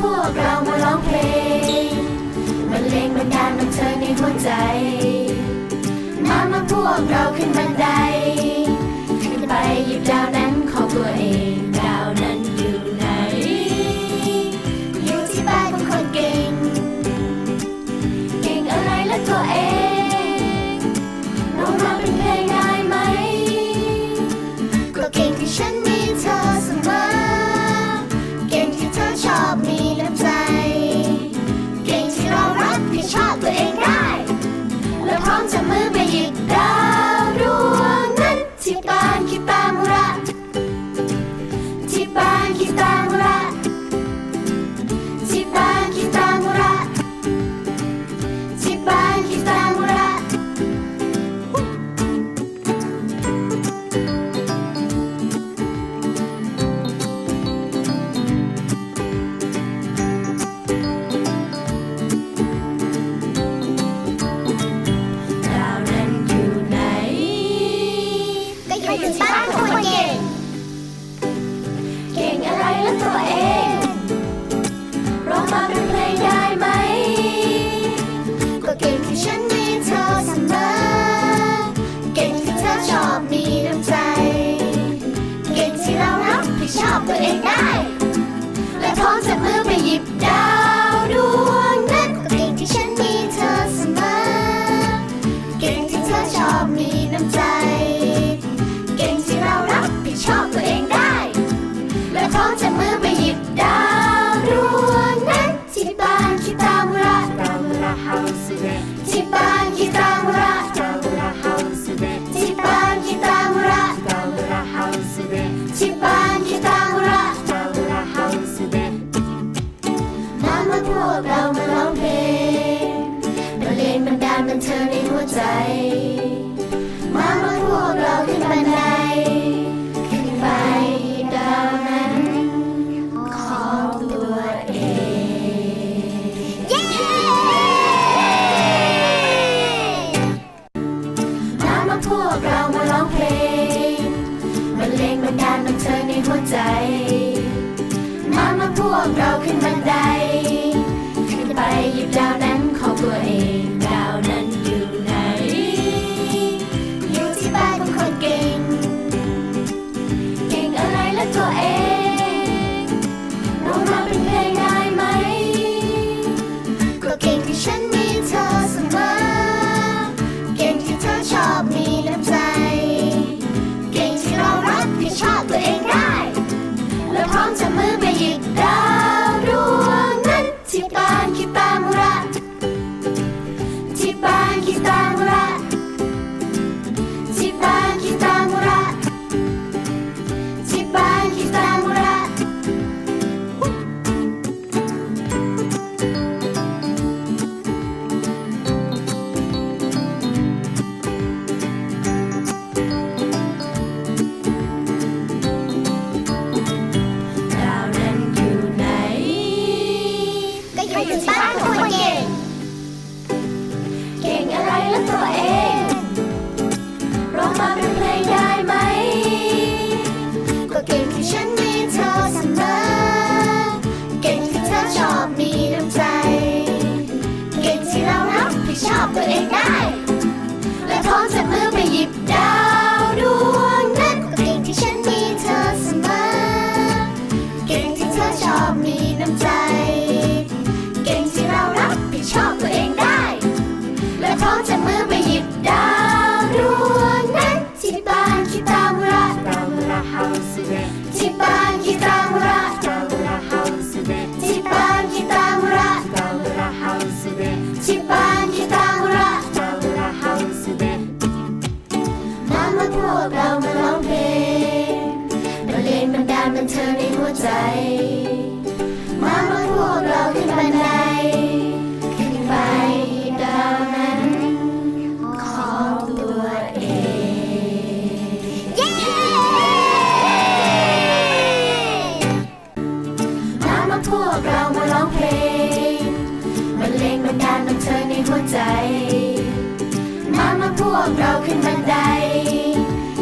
พวกเรามาร้องเพลงมันเลงบันดาลมันเธอในหัวใจ มามาพวกเราขึ้นบันได ชอบมีน้ำใจ เก่งที่เรารับผิดชอบตัวเองได้ บันดาลบันเธอในหัวใจ มามาพวกเราขึ้นบันได ขึ้นไปหยิบดาวนั้นของตัวเอง ถึงบ้านคนเก่ง เก่งอะไรล่ะตัวเองร้องมาเป็นเพลงได้ไหม ก็เก่งที่ฉันมีเธอเสมอ เก่งที่เธอชอบมีน้ำใจ เก่งที่เรารักที่ชอบตัวเองได้ ใด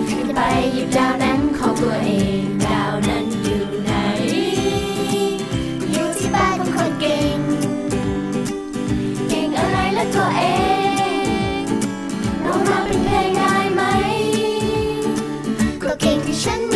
ขึ้นไปหยิบดาวนั้นของตัวเอง ดาวนั้นอยู่ไหน อยู่ที่บ้านของคนเก่ง เก่งอะไรและตัวเองร้มาเป็นเพลงได้ไหม ก็เก่งที่ฉัน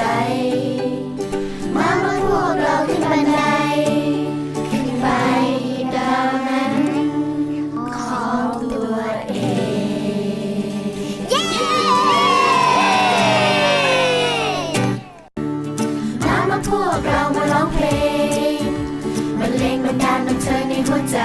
ในหัวใจมามาพวกเราขึ้นบันไดขึ้นไปดาวนั้นของตัวเอง เย้มามาพวกเรามาร้องเพลงบรรเลงบรรดาลบันเทิงในหัวใจ